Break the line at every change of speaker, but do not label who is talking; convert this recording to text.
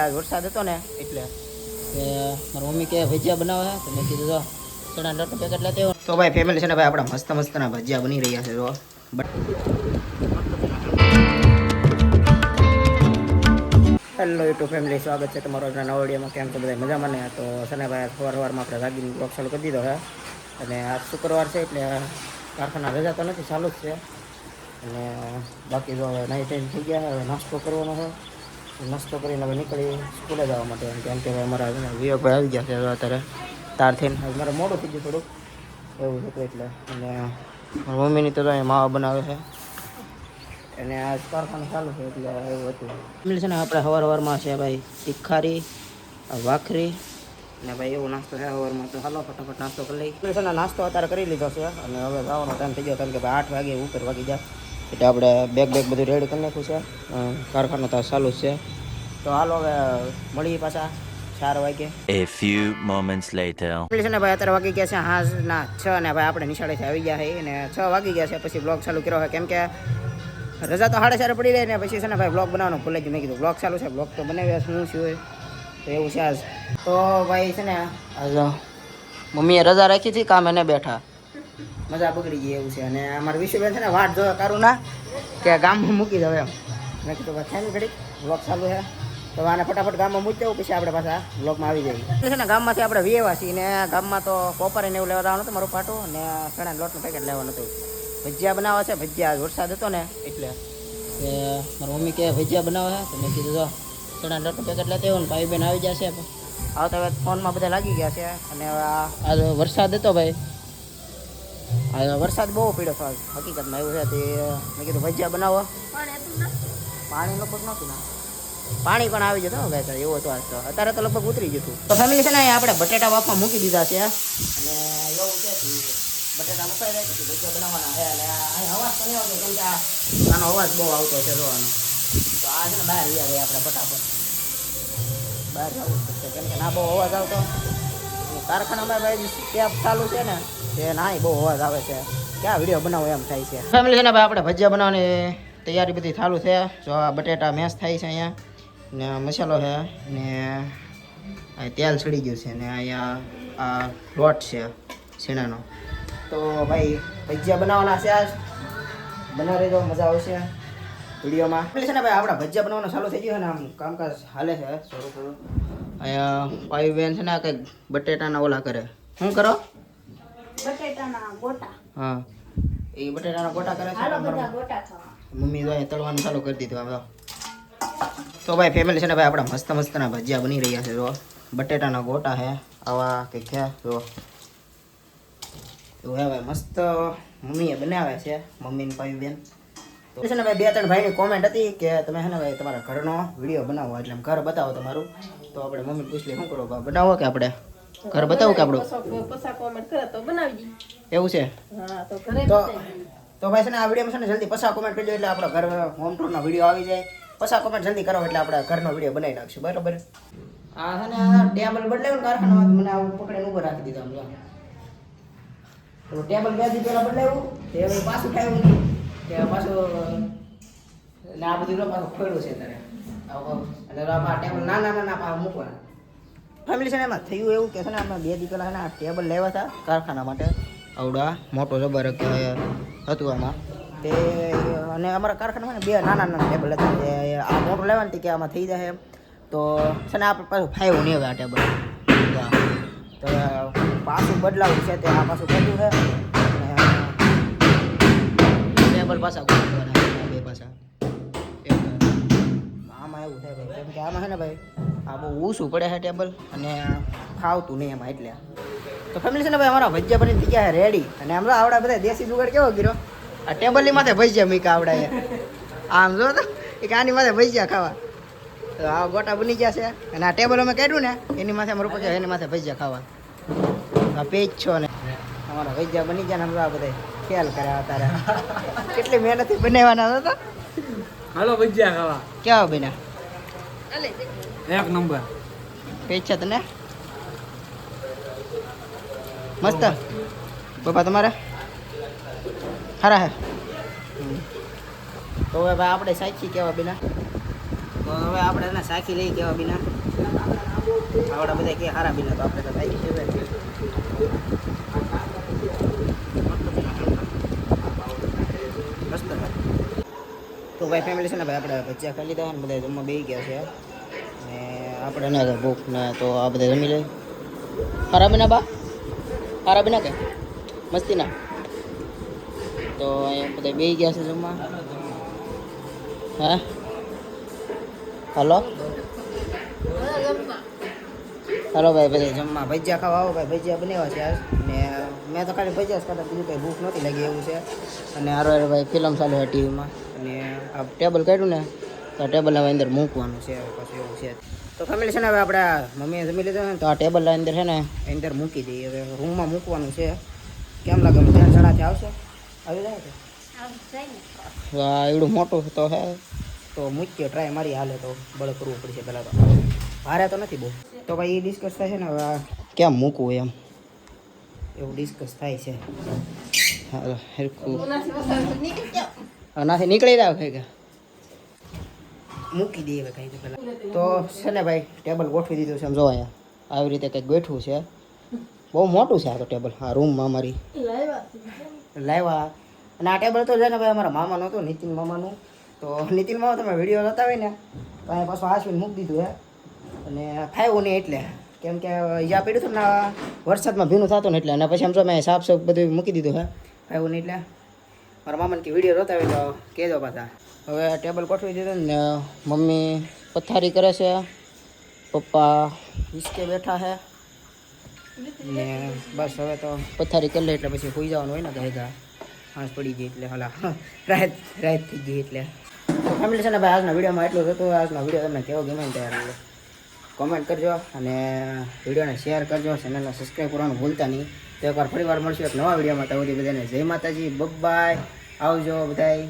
આજ વરસાદ હતો ને, એટલે કે મારી મમ્મી કે ભજીયા બનાવે તો મેં કીધું તો તો ભાઈ ફેમિલી છે ભાઈ, આપણા મસ્ત મસ્તના ભજીયા બની રહ્યા છે, જો. હેલો યુટ્યુબ ફેમિલી સ્વાગત છે તમારો આજના કેમ છો બધા? મજામાં ને? તો છે ને ભાઈ, સવાર સવારમાં આપણે રાગીની બ્લોગ ચાલુ કરી દીધો છે અને આજ શુક્રવાર છે, એટલે કારખાના રજા તો નથી, ચાલુ જ છે. અને બાકી જો હવે નાઈ ટાઈમ થઈ ગયા નાસ્તો કરવાનો છે. નાસ્તો કરીને હવે નીકળી સ્કૂલે જવા માટે. કેમ કે અમારા વિવેકભાઈ આવી ગયા છે અત્યારે તાર થઈને. મારે મોડું થઈ ગયું થોડુંક. એવું હતું એટલે. અને મમ્મીની તો અહીંયા માવા બનાવે છે. અને આ કારખાનું ચાલુ છે એટલે એવું હતું. ફેમિલી છે ને આપણે હવાર હવારમાં છે ભાઈ તીખારી, વાખરી. ને ભાઈ એવો નાસ્તો છે હવારમાં તો હાલો ફટાફટ નાસ્તો કરી લઈ છે નાસ્તો અત્યારે કરી લીધો છે. અને હવે જવાનો ટાઈમ થઈ ગયો કારણ કે ભાઈ આઠ વાગે ઉપર વાગી જાય એટલે આપણે બેગ બેગ બધું રેડી કરી નાખ્યું છે. કારખાનું તો ચાલુ છે. તો હાલો હવે મળીએ પાછા ચાર વાગે.
એ ફ્યુ મોમેન્ટ્સ
લેટર છે ને ભાઈ અત્યારે વાગી ગયા છે હા ના છ ને ભાઈ આપણે નિશાળેથી આવી ગયા છે અને છ વાગી ગયા છે પછી બ્લોગ ચાલુ કર્યો છે કેમ કે રજા તો સાડા ચારે પડી રહી ને પછી છે ને ભાઈ બ્લોગ બનાવવાનું ભૂલે જ મેં કીધું બ્લોગ ચાલુ છે બ્લોગ તો બનાવ્યા શું શું હોય તો એવું છે આજ. તો ભાઈ છે ને આજ મમ્મીએ રજા રાખી હતી કામ એને બેઠા. મજા બગડી ગઈ એવું છે. અને અમારા વિશુબેન છે ને વાટ જોયા કરું ના કે ગામમાં મૂકી દઉં એમ. મેં કીધું ભાઈ થાય ઘડી બ્લોગ ચાલુ છે. તો આને ફટાફટ ગામમાં મૂકી દઉં પછી આપણે પાછા બ્લોકમાં આવી જઈએ. છે ને ગામમાંથી આપણે વિયેવા છીએ ને ગામમાં તો કોપર ને એવું લેવા જવાનું હતું મારું પાટું ને સણા લોટનું પેકેટ લેવાનું હતું. ભજીયા બનાવવા છે ભજીયા વરસાદ હતો ને એટલે કે મારી મમ્મી કે ભજીયા બનાવે છે? તો મેં કીધું તો સણા લોટનું પેકેટ લેते આવો ને ભાઈ બેન આવી જશે. આવતા હવે ફોનમાં બધા લાગી ગયા છે અને આ વરસાદ હતો ભાઈ. વરસાદ બહુ પીડો છે હકીકતમાં એવું છે તે મેં કીધું ભજીયા બનાવો. પાણી નહોતું ના. પાણી પણ આવી જતું તો એવું તો. અત્યારે તો લગભગ ઉતરી ગયું તો ફેમિલી છે ને આપણે બટેટા બાફમાં મૂકી દીધા છે અને એવું કે બટેટા મુકાઈ જાય, પછી ભજીયા બનાવવાના છે, અને અહીં અવાજ તો નહીં આવતો, કેમ કે આનો અવાજ બહુ આવતો છે જોવાનો. તો આ છે ને, બહાર રહ્યા રહ્યા આપણે ફટાફટ. બહાર જવું પડશે, કેમ કે ના બહુ અવાજ આવતો. કારખાનામાં ભાઈ ટેપ ચાલુ છે ને, તે નાય બહુ અવાજ આવે છે. ક્યાં વીડિયો બનાવો એમ થાય છે. ફેમિલી છે ને, ભાઈ આપણે ભજીયા બનાવવાની તૈયારી બધી ચાલુ છે. જો આ બટેટા મેશ થાય છે અહીંયા. ને મસાલો છે ને આ તેલ ચડી ગયું છે ને અહીંયા આ લોટ છે શેણાનો. તો ભાઈ ભજીયા બનાવવાના છે આજ. બનાવી દો મજા આવશે વિડીયોમાં. એટલે છે ને ભાઈ આપણા ભજીયા બનાવવાનું ચાલુ થઈ ગયું છે ને આમ કામકાજ હાલે છે. થોડું થોડું અહીંયા ભાઈ બેન છે ને કંઈક બટેટાના ઓલા કરે. શું કરો?
બટેટાના ગોટા.
હા. એ બટેટાના ગોટા કરે છે મમ્મી તો તળવાનું ચાલુ કરી દીધું હવે તો ભાઈ ફેમિલી છે ને ભાઈ આપણા મસ્ત મસ્તના ભજીયા બની રહ્યા છે જો. બટેટાના ગોટા છે આવા કંઈક છે જો. એવું હે ભાઈ મસ્ત મમ્મીએ બનાવે છે મમ્મી ને ભાઈ બેન. તો છે ને ભાઈ બે ત્રણ ભાઈની કોમેન્ટ હતી કે તમે છે ને ભાઈ તમારા ઘરનો વીડિયો બનાવો એટલે ઘર બતાવો તમારું. તો આપણે મમ્મી પૂછ લે શું કરો ભાઈ બનાવો કે આપણે? ઘર બતાવું કે આપણું?
પસા કોમેન્ટ કરે તો બનાવી
એવું છે?
હા તો ઘરે
તો તો ભાઈ છે ને આ વિડીયોમાં છે ને જલ્દી પસા કોમેન્ટ કરજો એટલે આપણા ઘર હોમ ટૂરનો વીડિયો આવી જાય. પસા કોમેન્ટ જલ્દી કરો એટલે આપણે ઘરનો વીડિયો બનાવી નાખશું. બરાબર? આ છે ને આ ટેબલ બદલાયું કારખાનામાં મને આવું પકડીને ઊભો રાખી દીધો આમ જો. તો ટેબલ બે દી પહેલા બદલાયું તે પાછું ખાયું કે પાછું ને આ બધું પાછું ખોડ્યું છે તારે આવું અને આ ટેબલ નાના નાના પાછા મૂકવાના. ફેમિલી છે ને એમાં થયું એવું કે છે ને અમે બે દી પહેલાં આ ટેબલ લેવા હતા કારખાના માટે. આવડા મોટો જબર કે હતું આમાં. તે અને અમારા કારખાનામાં બે નાના નાના ટેબલ હતા જે આ મોટું લેવાનું કે આમાં થઈ જાય એમ. તો છે ને આપણે પાછું ફાયવું નહીં આવે આ ટેબલ તો પાછું બદલાવું છે તે આ પાછું કર્યું છે. ટેબલ પાછા બે પાછા. આમાં એવું થાય ભાઈ, કેમ કે આમાં છે ને ભાઈ, આ બહુ ઊંચું પડે છે ટેબલ અને ખાવતું નહીં એમાં એટલે. તો ફેમિલી છે ને ભાઈ, અમારા ભજીયા બની ગયા રેડી અને હમણાં આવડા બધા દેશી જુગાડ કેવો ગીરો આ ટેબલની માથે ભજીયા મીકા આવડાય આમ જો તો એક આની માથે ભજીયા ખાવા. તો આ ગોટા બની ગયા છે. અને આ ટેબલ અમે કાઢ્યું ને એની માથે અમારું પછી એની માથે ભજીયા ખાવા. આ પેજ છો ને. અમારા ભજીયા બની ગયા ને આ બધા ખ્યાલ કરે તારે કેટલી મહેનતથી બનાવવાના હતા
હાલો ભજીયા ખાવા.
કેવા બન્યા?
એક નંબર.
પેજ છે તને? મસ્ત. પપ્પા તમારે? ખરા હે. હમ. તો હવે ભાઈ આપણે સાખી કેવા બીના. તો હવે આપણે એને સાખી લઈ કેવા બીના. આવડા બધા કે હારા બિના, તો આપણે તો થાય છે મસ્ત છે. તો ભાઈ ફેમિલી છે ને ભાઈ આપણે ભજીયા ખાઈ લીધા અને બધા જમવા બેસી ગયા છે. ને આપણે ના કઈ ભૂખ ને તો આ બધા જમી લઈ હારા બિના બા? હારા બિના કે? મસ્તી ના તો અહીંયા બધા બે ગયા છે જમવા. હા? હલો? હાલો ભાઈ, બધા જમવા ભજીયા ખાવા આવો ભાઈ, ભજીયા બનાવ્યા છે આજ. ને મેં તો ખાલી ભજીયા ખાતા બીજું કંઈ ભૂખ નહોતી લાગી એવું છે. અને હારો ભાઈ ફિલ્મ ચાલુ છે ટીવીમાં. અને આ ટેબલ કાઢ્યું ને, તો ટેબલ હવે અંદર મૂકવાનું છે પછી એવું છે. તો ફેમિલી છે ને, હવે આપણે મમ્મીએ જમી લીધું ને, તો આ ટેબલ અંદર છે ને, અંદર મૂકી દઈએ. હવે રૂમમાં મૂકવાનું છે. કેમ લાગે? ત્યાં જણાથી આવશે. આવી જાય આ એવડું મોટું તો હે. તો મૂક્યો ટ્રાય મારી હાલે તો. બળ કરવું પડશે પહેલાં તો. ભારે તો નથી બહુ. તો ભાઈ એ ડિસ્કસ થાય છે ને હવે કેમ મૂકવું એમ? એવું ડિસ્કસ થાય છે. હાલો હરખું.
વસાવી નીકળી
જાવ કઈ કે મૂકી દઈએ હવે કઈ પહેલાં. તો છે ને ભાઈ ટેબલ ગોઠવી દીધું છે આમ જો અહીંયા. આવી રીતે કંઈક ગોઠવું છે. બહુ મોટું છે આ તો ટેબલ. આ રૂમમાં અમારી. લાવ્યા. અને આ ટેબલ તો છે ને ભાઈ અમારા મામાનું હતું, નીતિન મામાનું. તો નીતિન મામા તમે વીડિયો લેતા ને, તો અહીંયા પાછું આશ્વિન મૂકી દીધું હે અને ફાવ્યું નહીં એટલે. કેમ કે ઈજા પડ્યું હતું ને વરસાદમાં ભીનું થતું ને એટલે. અને પછી આમ જો મેં સાફ સાફ બધું મૂકી દીધું હે ફાવ્યું નહીં એટલે. મારા મામાને કે વીડિયો હોય તો કહેજો પાછા. હવે ટેબલ ગોઠવી દીધું ને, મમ્મી પથારી કરે છે. પપ્પા હિસકે બેઠા છે. ને બસ હવે તો પથારી કરી લે એટલે પછી સુઈ જવાનું હોય ને ગાયગા હાંસ પડી ગઈ એટલે હલા રાહત રાહત થઈ ગઈ એટલે. તો ફેમિલી છે ને ભાઈ, આજના વિડીયોમાં એટલું જ હતું. આજનો વીડિયો તમને કેવો ગમે ને ત્યારે કોમેન્ટ કરજો અને વિડીયોને શેર કરજો. ચેનલને સબસ્ક્રાઈબ કરવાનું ભૂલતા નહીં. તો એકવાર ફરી વાર મળશું એક નવા વિડીયોમાં. તો બધી બધાને જય માતાજી બબાય આવજો બધાય.